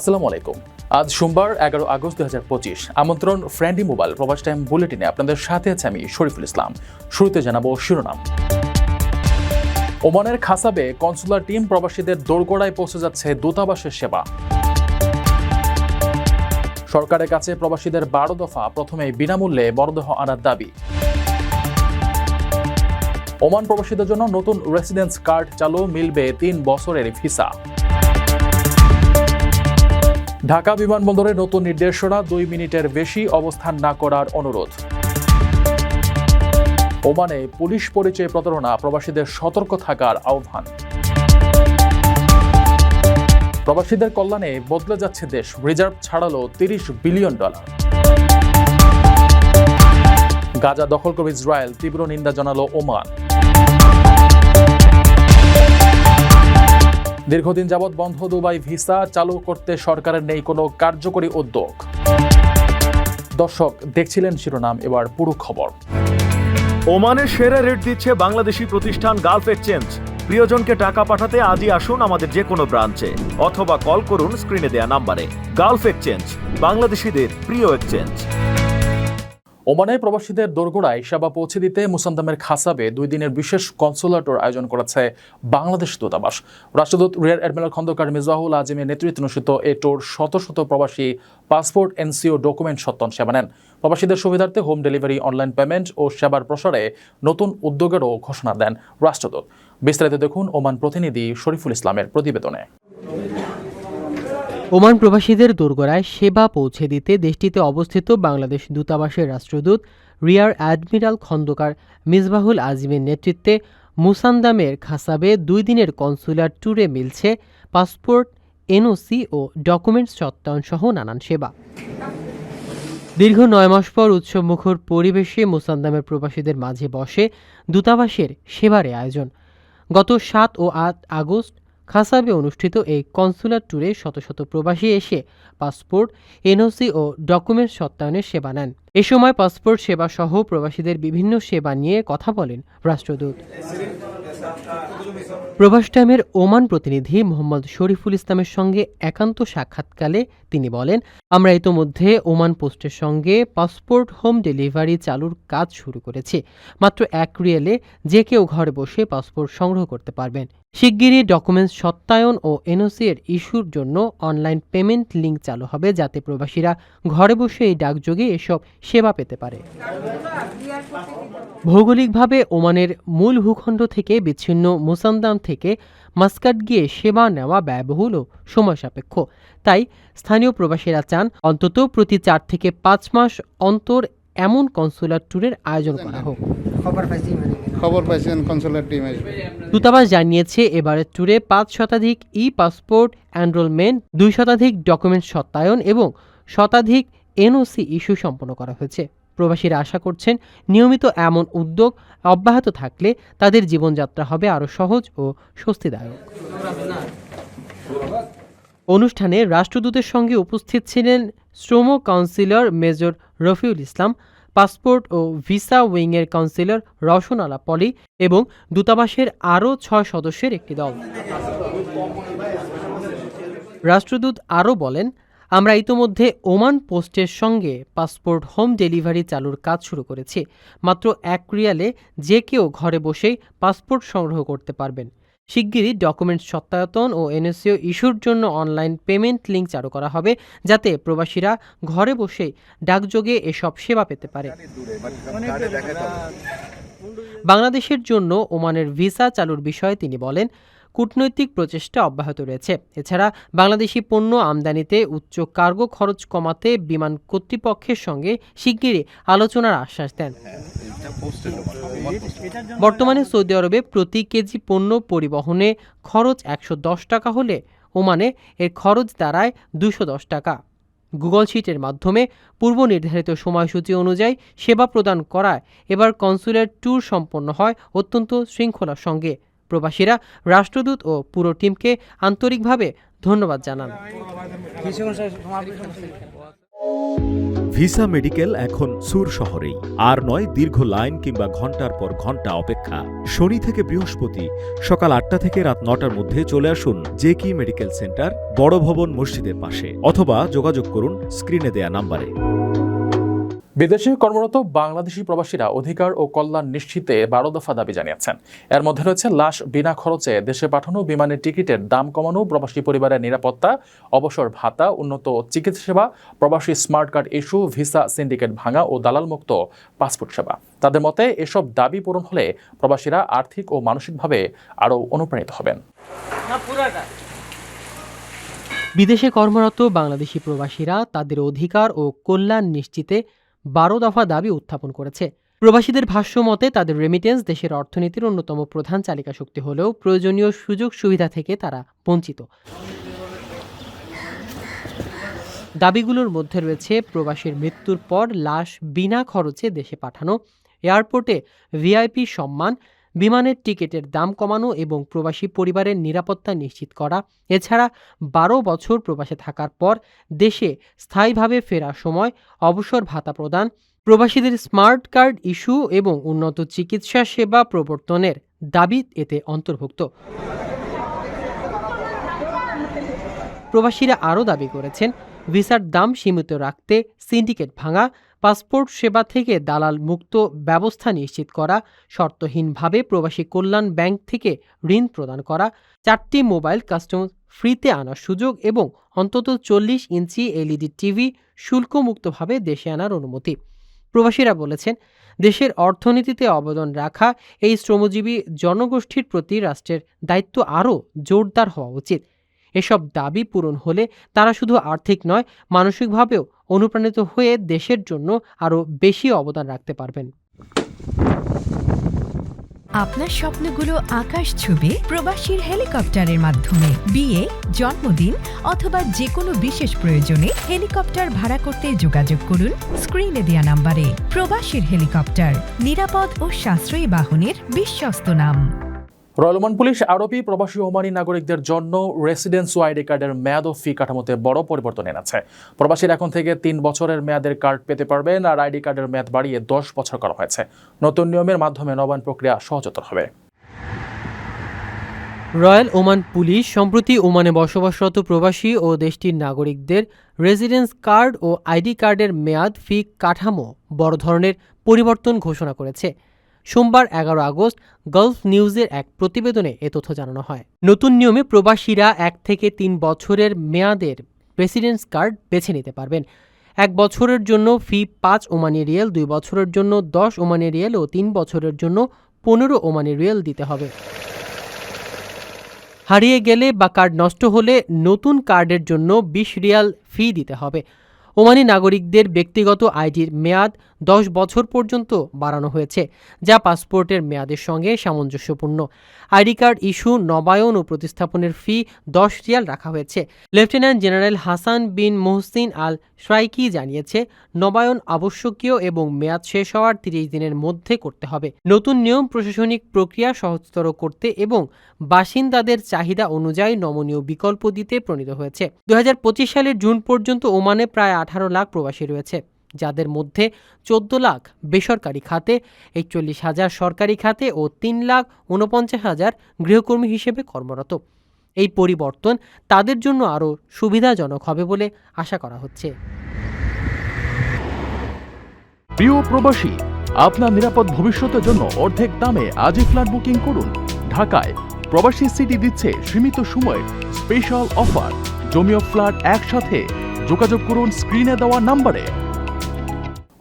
আসসালামু আলাইকুম। আজ সোমবার, এগারো আগস্ট দুই হাজার পঁচিশ। আমন্ত্রণ ফ্রেন্ডি মোবাইল প্রবাস টাইম বুলেটিনে আপনাদের সাথে আছে আমি শরীফুল ইসলাম। শুরুতে জানাব শিরোনাম। ওমানের খাসাবে কনসুলার টিম প্রবাসীদের দোরগোড়ায় পৌঁছে যাচ্ছে দূতাবাসের সেবা। সরকারের কাছে প্রবাসীদের বারো দফা প্রথমে বিনামূল্যে মরদেহ আনার দাবি। ওমান প্রবাসীদের জন্য নতুন রেসিডেন্স কার্ড চালু, মিলবে তিন বছরের ভিসা। ঢাকা বিমানবন্দরে নতুন নির্দেশনা দুই মিনিটের বেশি অবস্থান না করার অনুরোধ। ওমানে পুলিশ পরিচয় প্রতারণা, প্রবাসীদের সতর্ক থাকার আহ্বান। প্রবাসীদের কল্যাণে বদলে যাচ্ছে দেশ, রিজার্ভ ছাড়ালো তিরিশ বিলিয়ন ডলার। গাজা দখল করে ইসরায়েল, তীব্র নিন্দা জানালো ওমান। দীর্ঘদিন যাবৎ বন্ধ দুবাই ভিসা চালু করতে সরকারের নেই কোনো কার্যকরী উদ্যোগ। দর্শক, দেখছিলেন শিরোনাম, এবার পুরো খবর। ওমানের সেরা রেট দিচ্ছে বাংলাদেশি প্রতিষ্ঠান গালফ এক্সচেঞ্জ। প্রিয়জনকে টাকা পাঠাতে আজই আসুন আমাদের যে কোনো ব্রাঞ্চে, অথবা কল করুন স্ক্রিনে দেয়া নাম্বারে। গালফ এক্সচেঞ্জ, বাংলাদেশিদের প্রিয় এক্সচেঞ্জ। ওমানে প্রবাসীদের দোরগোড়ায় সেবা পৌঁছে দিতে মুসান্দামের খাসাবে দুই দিনের বিশেষ কনসুলার টোর আয়োজন করেছে বাংলাদেশ দূতাবাস। রাষ্ট্রদূত রিয়ার অ্যাডমিরাল খন্দকার মিজবাহুল আজিমের নেতৃত্বে অনুষ্ঠিত এ টোর শত শত প্রবাসী পাসপোর্ট, এনসিও, ডকুমেন্ট সত্তন সেবা নেন। প্রবাসীদের সুবিধার্থে হোম ডেলিভারি, অনলাইন পেমেন্ট ও সেবার প্রসারে নতুন উদ্যোগেরও ঘোষণা দেন রাষ্ট্রদূত। বিস্তারিত দেখুন ওমান প্রতিনিধি শরীফুল ইসলামের প্রতিবেদনে। ওমান প্রবাসীদের দোরগোড়ায় সেবা পৌঁছে দিতে দেশটিতে অবস্থিত বাংলাদেশ দূতাবাসের রাষ্ট্রদূত রিয়ার অ্যাডমিরাল খন্দকার মিসবাহুল আজিমের নেতৃত্বে মুসান্দামের খাসাবে দুই দিনের কনসুলার ট্যুরে মিলছে পাসপোর্ট, এনওসি ও ডকুমেন্টস সত্যায়ন সহ নানান সেবা। দীর্ঘ নয় মাস পর উৎসবমুখর পরিবেশে মুসান্দামের প্রবাসীদের মাঝে বসে দূতাবাসের সেবারে আয়োজন। গত সাত ও আট আগস্ট খাসাবে অনুষ্ঠিত এই কনসুলার ট্যুরে শত শত প্রবাসী এসে পাসপোর্ট, এনওসি ও ডকুমেন্ট সত্যায়নের সেবা নেন। এ সময় পাসপোর্ট সেবা সহ প্রবাসীদের বিভিন্ন সেবা নিয়ে কথা বলেন রাষ্ট্রদূত। প্রবাস টাইমের ওমান প্রতিনিধি মোহাম্মদ শরীফুল ইসলামের সঙ্গে একান্ত সাক্ষাৎকালে তিনি বলেন আমরা ইতোমধ্যে ওমান পোস্টের সঙ্গে পাসপোর্ট, হোম ডেলিভারি চালুর কাজ শুরু করেছি। মাত্র এক রিয়েলে যে কেউ ঘরে বসে পাসপোর্ট সংগ্রহ করতে পারবেন। শিগগিরই ডকুমেন্টস সত্যায়ন ও এনওসি এর ইস্যুর জন্য অনলাইন পেমেন্ট লিঙ্ক চালু হবে, যাতে প্রবাসীরা ঘরে বসে এই ডাকযোগে এসব সেবা পেতে পারে। ভৌগোলিকভাবে ওমানের মূল ভূখণ্ড থেকে বিচ্ছিন্ন মুসান্দাম থেকে মাস্কাট গিয়ে সেবা নেওয়া ব্যয়বহুল ও সময় সাপেক্ষ তাই স্থানীয় প্রবাসীরা চান অন্তত প্রতি চার থেকে পাঁচ মাস অন্তর এমন কনসুলার ট্যুরের আয়োজন করা হোক। খবর মানে খবর পাইছেন কনসুলার টিম আসবে দূতাবাস জানিয়েছে এবারের ট্যুরে পাঁচ শতাধিক ই পাসপোর্ট এনরোলমেন্ট দুই শতাধিক ডকুমেন্ট সত্যায়ন এবং শতাধিক এনওসি ইস্যু সম্পন্ন করা হয়েছে। প্রবাসীরা আশা করছেন নিয়মিত এমন উদ্যোগ অব্যাহত থাকলে তাদের জীবনযাত্রা হবে আরও সহজ ও স্বস্তিদায়ক। অনুষ্ঠানে রাষ্ট্রদূতের সঙ্গে উপস্থিত ছিলেন শ্রম councillor major Rafiul Islam, passport ও ভিসা উইংয়ের কাউন্সিলর রওশন আলা পলি এবং দূতাবাসের আরও ছয় সদস্যের একটি দল। রাষ্ট্রদূত আরও বলেন আমরা ইতোমধ্যে ওমান পোস্টের সঙ্গে পাসপোর্ট হোম ডেলিভারি চালুর কাজ শুরু করেছি। মাত্র এক রিয়ালে যে কেউ ঘরে বসেই পাসপোর্ট সংগ্রহ করতে পারবেন। শিগগিরই ডকুমেন্ট সত্যায়তন ও এনএসিও ইস্যুর জন্য অনলাইন পেমেন্ট লিঙ্ক চালু করা হবে, যাতে প্রবাসীরা ঘরে বসেই ডাকযোগে এসব সেবা পেতে পারে। বাংলাদেশের জন্য ওমানের ভিসা চালুর বিষয়ে তিনি বলেন কূটনৈতিক প্রচেষ্টা অব্যাহত রয়েছে। এছাড়া বাংলাদেশি পণ্য আমদানিতে উচ্চ কার্গো খরচ কমাতে বিমান কর্তৃপক্ষের সঙ্গে শিগগিরই আলোচনার আশ্বাস দেন। বর্তমানে সৌদি আরবে প্রতি কেজি পণ্য পরিবহনে খরচ একশো দশ টাকা হলে ওমানে এর খরচ দাঁড়ায় দুশো টাকা। গুগল শিটের মাধ্যমে পূর্ব নির্ধারিত সময়সূচি অনুযায়ী সেবা প্রদান করায় এবার কনসুলেট ট্যুর সম্পন্ন হয় অত্যন্ত শৃঙ্খলার সঙ্গে। প্রবাসীরা রাষ্ট্রদূত ও পুরো টিমকে আন্তরিকভাবে ধন্যবাদ জানান। ভিসা মেডিকেল এখন সুর শহরেই। আর নয়, দীর্ঘ লাইন কিংবা ঘণ্টার পর ঘণ্টা অপেক্ষা। শনি থেকে বৃহস্পতি সকাল আটটা থেকে রাত নটার মধ্যে চলে আসুন জেকি মেডিকেল সেন্টার বড় ভবন মসজিদের পাশে। অথবা যোগাযোগ করুন স্ক্রিনে দেয়া নাম্বারে। বিদেশে কর্মরত বাংলাদেশি প্রবাসীরা অধিকার ও কল্যাণ নিশ্চিতে বারো দফা দাবি জানিয়েছেন। এর মধ্যে রয়েছে লাশ বিনা খরচে দেশে পাঠানো বিমানের টিকিটের দাম কমানো প্রবাসী পরিবারের নিরাপত্তা অবসর ভাতা উন্নত চিকিৎসা সেবা প্রবাসী smart card issue visa syndicate ভাঙা ও দালালমুক্ত পাসপোর্ট সেবা। তাদের মতে এসব দাবি পূরণ হলে প্রবাসীরা আর্থিক ও মানসিকভাবে আরও অনুপ্রাণিত হবেন। বিদেশে কর্মরত বাংলাদেশি প্রবাসীরা তাদের অধিকার ও কল্যাণ নিশ্চিতে বারো দফা দাবি উত্থাপন করেছে। প্রবাসীদের ভাষ্য মতে, তাদের রেমিটেন্স দেশের অর্থনীতির অন্যতম প্রধান চালিকা শক্তি হলেও প্রয়োজনীয় সুযোগ সুবিধা থেকে তারা বঞ্চিত। দাবিগুলোর মধ্যে রয়েছে প্রবাসীর মৃত্যুর পর লাশ বিনা খরচে দেশে পাঠানো, এয়ারপোর্টে ভিআইপি সম্মান বিমানের টিকিটের দাম কমানো এবং প্রবাসী পরিবারের নিরাপত্তা নিশ্চিত করা, এছাড়া বারো বছর প্রবাসে থাকার পর দেশে স্থায়ীভাবে ফেরার সময় অবসর ভাতা প্রদান, প্রবাসীদের স্মার্ট কার্ড ইস্যু এবং উন্নত চিকিৎসা সেবা প্রবর্তনের দাবি এতে অন্তর্ভুক্ত। প্রবাসীরা আরও দাবি করেছেন, ভিসার দাম সীমিত রাখতে সিন্ডিকেট ভাঙা পাসপোর্ট সেবা থেকে দালাল মুক্ত ব্যবস্থা নিশ্চিত করা, শর্তহীনভাবে প্রবাসী কল্যাণ ব্যাংক থেকে ঋণ প্রদান করা, চারটি মোবাইল কাস্টম ফ্রিতে আনার সুযোগ এবং অন্তত চল্লিশ ইঞ্চি এলইডি টিভি শুল্কমুক্তভাবে দেশে আনার অনুমতি। প্রবাসীরা বলেছেন, দেশের অর্থনীতিতে অবদান রাখা এই শ্রমজীবী জনগোষ্ঠীর প্রতি রাষ্ট্রের দায়িত্ব আরও জোরদার হওয়া উচিত। এসব দাবি পূরণ হলে তারা শুধু আর্থিক নয়, মানসিকভাবেও অনুপ্রাণিত হয়ে দেশের জন্য আরও বেশি অবদান রাখতে পারবেন। আপনার স্বপ্নগুলো আকাশ ছবি প্রবাসীর হেলিকপ্টারের মাধ্যমে। বিয়ে, জন্মদিন অথবা যে কোনো বিশেষ প্রয়োজনে হেলিকপ্টার ভাড়া করতে যোগাযোগ করুন স্ক্রিনে দেয়া নাম্বারে। প্রবাসীর হেলিকপ্টার, নিরাপদ ও সাশ্রয়ী বাহনের বিশ্বস্ত নাম। রয়্যাল ওমান পুলিশ আরোপি প্রবাসী ওমানি নাগরিকদের জন্য রেসিডেন্স আইডি কার্ডের মেয়াদ ও ফি কাঠামোতে বড় পরিবর্তন এনেছে। প্রবাসীরা এখন থেকে তিন বছরের মেয়াদের কার্ড পেতে পারবেন আর আইডি কার্ডের মেয়াদ বাড়িয়ে দশ বছর করা হয়েছে। নতুন নিয়মের মাধ্যমে নবায়ন প্রক্রিয়া সহজতর হবে। রয়্যাল ওমান পুলিশ, সম্প্রতি ওমানে বসবাসরত প্রবাসী ও দেশটির নাগরিকদের রেসিডেন্স কার্ড ও আইডি কার্ডের মেয়াদ, ফি কাঠামো বড় ধরনের পরিবর্তন ঘোষণা করেছে। সোমবার এগারো আগস্ট গালফ নিউজের এক প্রতিবেদনে এ তথ্য জানানো হয়। নতুন নিয়মে প্রবাসীরা এক থেকে তিন বছরের মেয়াদের রেসিডেন্স কার্ড বেছে নিতে পারবেন। এক বছরের জন্য ফি পাঁচ ওমানি রিয়েল, দুই বছরের জন্য দশ ওমানি রিয়েল ও তিন বছরের জন্য পনেরো ওমানি রিয়েল দিতে হবে। হারিয়ে গেলে বা কার্ড নষ্ট হলে নতুন কার্ডের জন্য বিশ রিয়াল ফি দিতে হবে। ওমানি নাগরিকদের ব্যক্তিগত আইডির মেয়াদ দশ বছর পর্যন্ত বাড়ানো হয়েছে, যা পাসপোর্টের মেয়াদের সঙ্গে সামঞ্জস্যপূর্ণ। আইডি কার্ড ইস্যু, নবায়ন ও প্রতিস্থাপনের ফি দশ রিয়াল রাখা হয়েছে। Lieutenant general Hassan bin Mohsin al Shraiki জানিয়েছে, নবায়ন আবশ্যকীয় এবং মেয়াদ শেষ হওয়ার তিরিশ দিনের মধ্যে করতে হবে। নতুন নিয়ম প্রশাসনিক প্রক্রিয়া সহজতর করতে এবং বাসিন্দাদের চাহিদা অনুযায়ী নমনীয় বিকল্প দিতে প্রণীত হয়েছে। দু হাজার পঁচিশ সালের জুন পর্যন্ত ওমানে প্রায় আঠারো লাখ প্রবাসী রয়েছে। যাদের মধ্যে চোদ্দ লাখ বেসরকারি খাতে, একচল্লিশ হাজার সরকারি খাতে ও তিন লাখ উনপঞ্চাশ হাজার গৃহকর্মী হিসেবে কর্মরত। এই পরিবর্তন তাদের জন্য আরও সুবিধাজনক হবে বলে আশা করা হচ্ছে। প্রিয় প্রবাসী, আপনার নিরাপদ ভবিষ্যতের জন্য অর্ধেক দামে আজই ফ্ল্যাট বুকিং করুন। ঢাকায় প্রবাসী সিটি দিচ্ছে সীমিত সময়ের স্পেশাল অফার। জমিও ফ্ল্যাট একসাথে। যোগাযোগ করুন স্ক্রিনে দেওয়া নাম্বারে।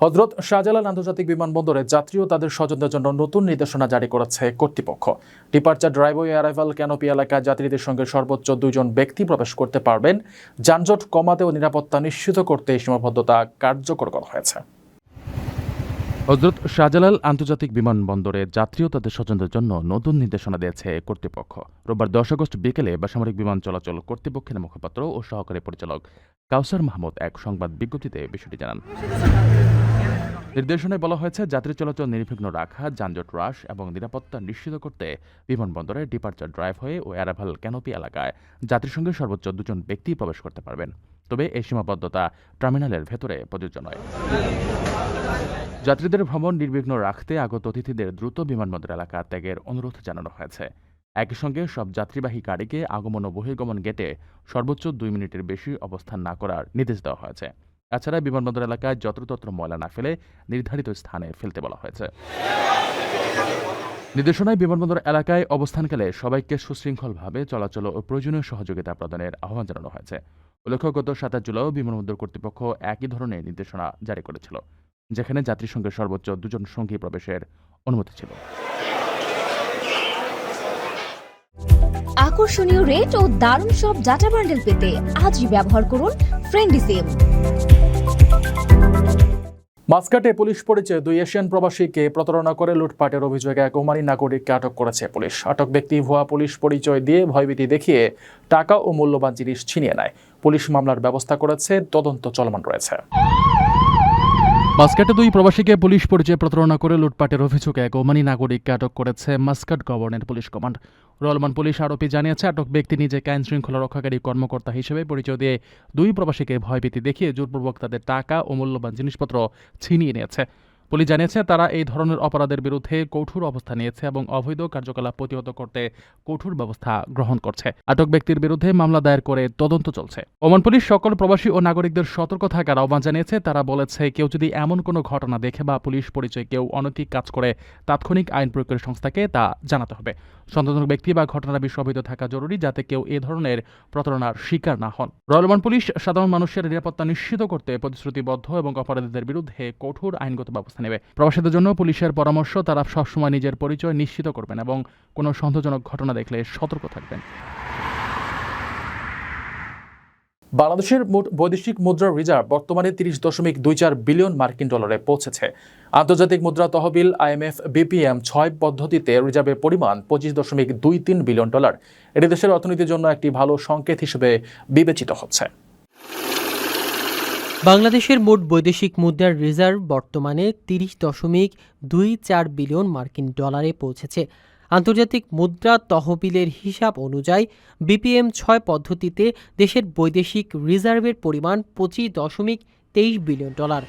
হজরত শাহজালাল আন্তর্জাতিক বিমানবন্দরে যাত্রী ও তাদের স্বজনদের জন্য নতুন নির্দেশনা জারি করেছে কর্তৃপক্ষ। ডিপার্চার ড্রাইভওয়ে অ্যারাইভাল ক্যানোপি এলাকায় যাত্রীদের সঙ্গে সর্বোচ্চ দুইজন ব্যক্তি প্রবেশ করতে পারবেন। যানজট কমাতে ও নিরাপত্তা নিশ্চিত করতে এই সীমাবদ্ধতা কার্যকর করা হয়েছে। হজরত শাহজালাল আন্তর্জাতিক বিমানবন্দরে যাত্রী ও তাদের স্বজনদের জন্য নতুন নির্দেশনা দিয়েছে কর্তৃপক্ষ। রোববার দশ আগস্ট বিকেলে বেসামরিক বিমান চলাচল কর্তৃপক্ষের মুখপাত্র ও সহকারী পরিচালক কাউসার মাহমুদ এক সংবাদ বিজ্ঞপ্তিতে বিষয়টি জানান। নির্দেশনায় বলা হয়েছে, যাত্রী চলাচল নির্বিঘ্ন রাখা, যানজট হ্রাস এবং নিরাপত্তা নিশ্চিত করতে বিমানবন্দরে ডিপার্চার ড্রাইভ হয়ে ও অ্যারাভাল ক্যানোপি এলাকায় যাত্রীর সঙ্গে সর্বোচ্চ দুজন ব্যক্তি প্রবেশ করতে পারবেন। তবে এই সীমাবদ্ধতা টার্মিনালের ভেতরে প্রযোজ্য নয়। যাত্রীদের ভ্রমণ নির্বিঘ্ন রাখতে আগত অতিথিদের দ্রুত বিমানবন্দর এলাকা ত্যাগের অনুরোধ জানানো হয়েছে। একই সঙ্গে সব যাত্রীবাহী গাড়িকে আগমন ও বহির্গমন গেটে সর্বোচ্চ দুই মিনিটের বেশি অবস্থান না করার নির্দেশ দেওয়া হয়েছে। এছাড়া বিমানবন্দর এলাকায় যত্রতত্র ময়লা না ফেলে নির্ধারিত স্থানে ফেলতে বলা হয়েছে। নির্দেশনায় বিমানবন্দর এলাকায় অবস্থানকালে সবাইকে সুশৃঙ্খলভাবে চলাচল ও প্রয়োজনীয় সহযোগিতা প্রদানের আহ্বান জানানো হয়েছে। উল্লেখ্য, গত সাতাশ জুলাইও বিমানবন্দর কর্তৃপক্ষ একই ধরনের নির্দেশনা জারি করেছিল, যেখানে যাত্রীর সঙ্গে সর্বোচ্চ দুজন সঙ্গী প্রবেশের অনুমতি ছিল। আকর্ষণীয় রেট ও দারুণ সব ডাটা বান্ডেল পেতে আজই ব্যবহার করুন ফ্রেন্ডি সিম মাসকাটে পুলিশ পরিচয়ে দুই এশিয়ান প্রবাসীকে প্রতারণা করে লুটপাটের অভিযোগে এক ওমানি নাগরিককে আটক করেছে পুলিশ। আটক ব্যক্তি ভুয়া পুলিশ পরিচয় দিয়ে ভয়ভীতি দেখিয়ে টাকা ও মূল্যবান জিনিস ছিনিয়ে নেয়। পুলিশ মামলার ব্যবস্থা করেছে, তদন্ত চলমান রয়েছে। মাস্কাটে দুই প্রবাসীকে পুলিশ পরিচয়ে প্রতারণা করে লুটপাটের অভিযোগে এক ওমানি নাগরিককে আটক করেছে মাস্কাট গভর্নর পুলিশ কমান্ড। রলমান পুলিশ আরোপি জানিয়েছে, আটক ব্যক্তি নিজেকে আইন শৃঙ্খলা রক্ষাকারী কর্মকর্তা হিসেবে পরিচয় দিয়ে দুই প্রবাসীকে ভয়ভীতি দেখিয়ে জোরপূর্বক তাদের টাকা ও মূল্যবান জিনিসপত্র ছিনিয়ে নিয়েছে। পুলিশ জানিয়েছে, তারা এই ধরনের অপরাধের বিরুদ্ধে কঠোর অবস্থা নিয়েছে এবং অবৈধ কার্যকলাপ প্রতিহত করতে কঠোর ব্যবস্থা গ্রহণ করছে। আটক ব্যক্তির বিরুদ্ধে মামলা দায়ের করে তদন্ত চলছে। ওমান পুলিশ সকল প্রবাসী ও নাগরিকদের সতর্ক থাকার আহ্বান জানিয়েছে। তারা বলেছে, কেউ যদি এমন কোনো ঘটনা দেখে বা পুলিশ পরিচয় কেউ অনৈতিক কাজ করে তাৎক্ষণিক আইন প্রয়োগকারী সংস্থাকে, তা জানাতে হবে। সন্দেহজনক ব্যক্তি বা ঘটনার বিষয়ে অবহিত থাকা জরুরি যাতে কেউ এ ধরনের প্রতারণার শিকার না হন। রয়্যাল ওমান পুলিশ সাধারণ মানুষের নিরাপত্তা নিশ্চিত করতে প্রতিশ্রুতিবদ্ধ এবং অপরাধীদের বিরুদ্ধে কঠোর আইনগত ব্যবস্থা নেবে। প্রবাসীদের জন্য পুলিশের পরামর্শ, তারা সবসময় নিজের পরিচয় নিশ্চিত করবেন এবং কোনো সন্দেহজনক ঘটনা দেখলে সতর্ক থাকবেন। বাংলাদেশের মোট বৈদেশিক মুদ্রার রিজার্ভ বর্তমানে তিরিশ দশমিক দুই চার বিলিয়ন মার্কিন ডলারে পৌঁছেছে। আন্তর্জাতিক মুদ্রা তহবিল আইএমএফ বিপিএম ছয় পদ্ধতিতে রিজার্ভের পরিমাণ পঁচিশ দশমিক দুই তিন বিলিয়ন ডলার। এটি দেশের অর্থনীতির জন্য একটি ভালো সংকেত হিসেবে বিবেচিত হচ্ছে। বাংলাদেশের মোট বৈদেশিক মুদ্রার রিজার্ভ বর্তমানে তিরিশ দশমিক দুই চার বিলিয়ন মার্কিন ডলারে পৌঁছেছে। আন্তর্জাতিক মুদ্রা তহবিলের হিসাব অনুযায়ী বিপিএম ছয় পদ্ধতিতে দেশের বৈদেশিক রিজার্ভের পরিমাণ পঁচিশ দশমিক তেইশ বিলিয়ন ডলার।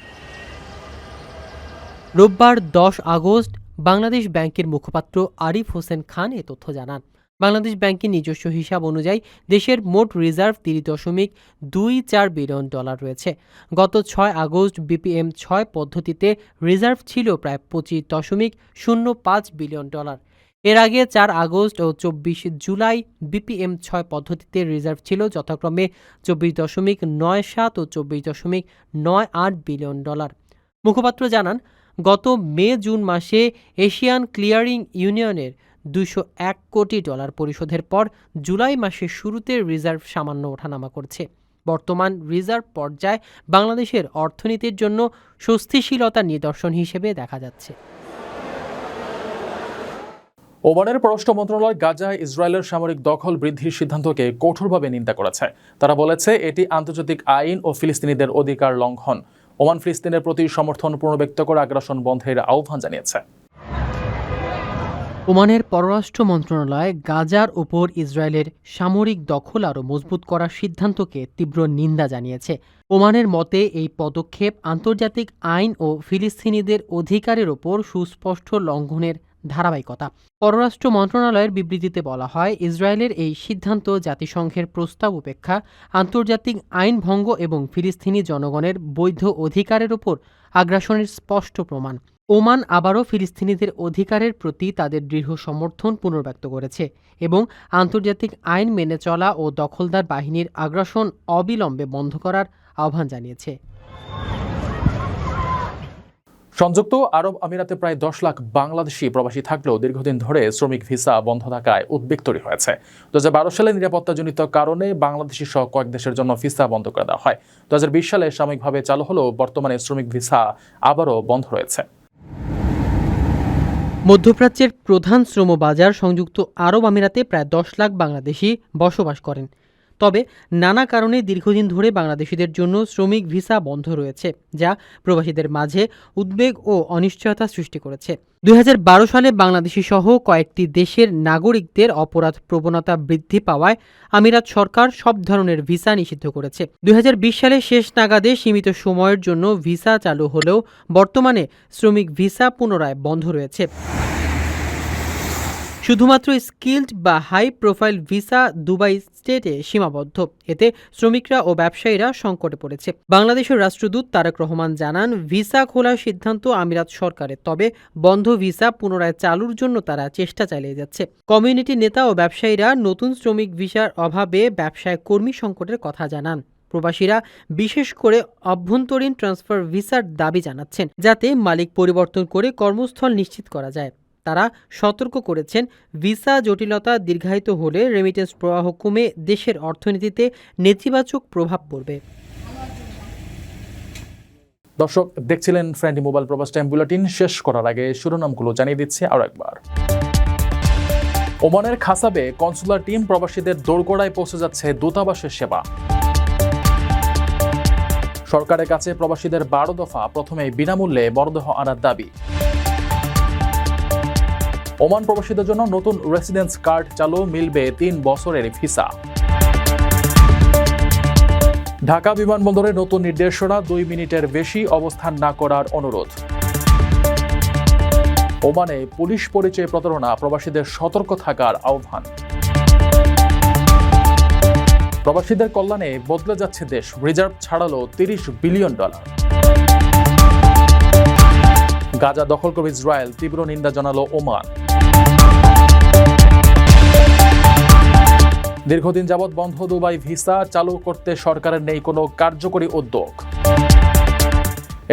রোববার দশ আগস্ট বাংলাদেশ ব্যাংকের মুখপাত্র আরিফ হোসেন খান এ তথ্য জানান। বাংলাদেশ ব্যাংকের নিজস্ব হিসাব অনুযায়ী দেশের মোট রিজার্ভ তিরিশ দশমিক দুই চার বিলিয়ন ডলার রয়েছে। গত ছয় আগস্ট বিপিএম ছয় পদ্ধতিতে রিজার্ভ ছিল প্রায় পঁচিশ দশমিক শূন্য পাঁচ বিলিয়ন ডলার। এর আগে চার আগস্ট ও চব্বিশ জুলাই বিপিএম ছয় পদ্ধতিতে রিজার্ভ ছিল যথাক্রমে চব্বিশ দশমিক নয় সাত ও চব্বিশ দশমিক নয় আট বিলিয়ন ডলার। মুখপাত্র জানান, গত মে জুন মাসে এশিয়ান ক্লিয়ারিং ইউনিয়নের দুশো এক কোটি ডলার পরিশোধের পর জুলাই মাসের শুরুতে রিজার্ভ সামান্য ওঠানামা করছে। বর্তমান রিজার্ভ পর্যায় বাংলাদেশের অর্থনীতির জন্য স্বস্তিশীলতার নিদর্শন হিসেবে দেখা যাচ্ছে। ওমানের পররাষ্ট্র মন্ত্রণালয় গাজায় ইসরায়েলের সামরিক দখল বৃদ্ধির সিদ্ধান্তকে কঠোরভাবে নিন্দা করেছে। তারা বলেছে, এটি আন্তর্জাতিক আইন ও ফিলিস্তিনিদের অধিকার লঙ্ঘন। ওমান ফিলিস্তিনের প্রতি সমর্থন পুনর্ব্যক্ত করে আগ্রাসন বন্ধের আহ্বান জানিয়েছে। ওমানের পররাষ্ট্র মন্ত্রণালয় গাজার ওপর ইসরায়েলের সামরিক দখল আরও মজবুত করার সিদ্ধান্তকে তীব্র নিন্দা জানিয়েছে। ওমানের মতে, এই পদক্ষেপ আন্তর্জাতিক আইন ও ফিলিস্তিনিদের অধিকারের ওপর সুস্পষ্ট লঙ্ঘনের ধারাবাহিকতা। পররাষ্ট্র মন্ত্রণালয়ের বিবৃতিতে বলা হয়, ইসরায়েলের এই সিদ্ধান্ত জাতিসংঘের প্রস্তাব উপেক্ষা আন্তর্জাতিক আইন ভঙ্গ এবং ফিলিস্তিনি জনগণের বৈধ অধিকারের ওপর আগ্রাসনের স্পষ্ট প্রমাণ। ওমান আবারও ফিলিস্তিনিদের অধিকারের প্রতি তাদের দৃঢ় সমর্থন পুনর্ব্যক্ত করেছে এবং আন্তর্জাতিক আইন মেনে চলা ও দখলদার বাহিনীর আগ্রাসন অবিলম্বে বন্ধ করার আহ্বান জানিয়েছে। সংযুক্ত আরব আমিরাতে প্রায় দশ লাখ বাংলাদেশি প্রবাসী থাকলেও দীর্ঘদিন ধরে শ্রমিক ভিসা বন্ধ থাকায় উদ্বেগ তৈরি হয়েছে। দু হাজার সালে নিরাপত্তাজনিত কারণে বাংলাদেশি সহ কয়েক দেশের জন্য ভিসা বন্ধ করে দেওয়া হয়। দু হাজার বিশ সালে সাময়িকভাবে চালু হলেও বর্তমানে শ্রমিক ভিসা আবারও বন্ধ রয়েছে। মধ্যপ্রাচ্যের প্রধান শ্রম বাজার সংযুক্ত আরব আমিরাতে প্রায় দশ লাখ বাংলাদেশি বসবাস করেন। তবে নানা কারণে দীর্ঘদিন ধরে বাংলাদেশিদের জন্য শ্রমিক ভিসা বন্ধ রয়েছে, যা প্রবাসীদের মাঝে উদ্বেগ ও অনিশ্চয়তা সৃষ্টি করেছে। দুই হাজার বারো সালে বাংলাদেশি সহ কয়েকটি দেশের নাগরিকদের অপরাধ প্রবণতা বৃদ্ধি পাওয়ায় আমিরাত সরকার সব ধরনের ভিসা নিষিদ্ধ করেছে। দু হাজার বিশ সালে শেষ নাগাদে সীমিত সময়ের জন্য ভিসা চালু হলেও বর্তমানে শ্রমিক ভিসা পুনরায় বন্ধ রয়েছে। শুধুমাত্র স্কিল্ড বা হাই প্রোফাইল ভিসা দুবাই স্টেটে সীমাবদ্ধ। এতে শ্রমিকরা ও ব্যবসায়ীরা সংকটে পড়েছে। বাংলাদেশের রাষ্ট্রদূত তারেক রহমান জানান, ভিসা খোলার সিদ্ধান্ত আমিরাত সরকারের, তবে বন্ধ ভিসা পুনরায় চালুর জন্য তারা চেষ্টা চালিয়ে যাচ্ছে। কমিউনিটি নেতা ও ব্যবসায়ীরা নতুন শ্রমিক ভিসার অভাবে ব্যবসায় কর্মী সংকটের কথা জানান। প্রবাসীরা বিশেষ করে অভ্যন্তরীণ ট্রান্সফার ভিসার দাবি জানাচ্ছেন, যাতে মালিক পরিবর্তন করে কর্মস্থল নিশ্চিত করা যায়। তারা সতর্ক করেছেন। ভিসা জটিলতা দীর্ঘায়িত হলে রেমিটেন্স প্রবাহ কমে দেশের অর্থনীতিতে নেতিবাচক প্রভাব পড়বে। দর্শক, দেখছিলেন ফ্রেন্ডি মোবাইল প্রবাস টাইম বুলেটিন। শেষ করার আগে শিরোনামগুলো জানিয়ে দিচ্ছে আরও একবার। ওমানের খাসাবে কনসুলার টিম প্রবাসীদের দোরগোড়ায় পৌঁছে যাচ্ছে দূতাবাসের সেবা। সরকারের কাছে প্রবাসীদের বারো দফা প্রথমে বিনামূল্যে মরদেহ আনার দাবি। ওমান প্রবাসীদের জন্য নতুন রেসিডেন্স কার্ড চালু মিলবে তিন বছরের ভিসা ঢাকা বিমানবন্দরে নতুন নির্দেশনা, দুই মিনিটের বেশি অবস্থান না করার অনুরোধ। ওমানে পুলিশ পরিচয় প্রতারণা, প্রবাসীদের সতর্ক থাকার আহ্বান। প্রবাসীদের কল্যাণে বদলে যাচ্ছে দেশ রিজার্ভ ছাড়ালো তিরিশ বিলিয়ন ডলার গাজা দখল করে ইসরায়েল, তীব্র নিন্দা জানালো ওমান। দীর্ঘদিন যাবৎ বন্ধ দুবাই ভিসা চালু করতে সরকারের নেই কোনো কার্যকরী উদ্যোগ।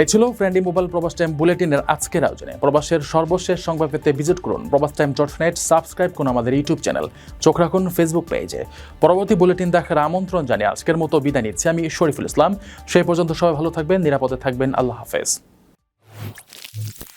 এ ছিল ফ্রেন্ডি মোবাইল প্রবাস টাইম বুলেটিনের আজকের আয়োজনে। প্রবাসের সর্বশেষ সংবাদ পেতে ভিজিট করুন প্রবাস টাইম ডট নেট, সাবস্ক্রাইব করুন আমাদের ইউটিউব চ্যানেল, চোখ রাখুন ফেসবুক পেজে। পরবর্তী বুলেটিন দেখার আমন্ত্রণ জানিয়ে আজকের মতো বিদায় নিচ্ছি আমি শরীফুল ইসলাম। সেই পর্যন্ত সবাই ভালো থাকবেন, নিরাপদে থাকবেন, আল্লাহ হাফেজ। Mm-hmm.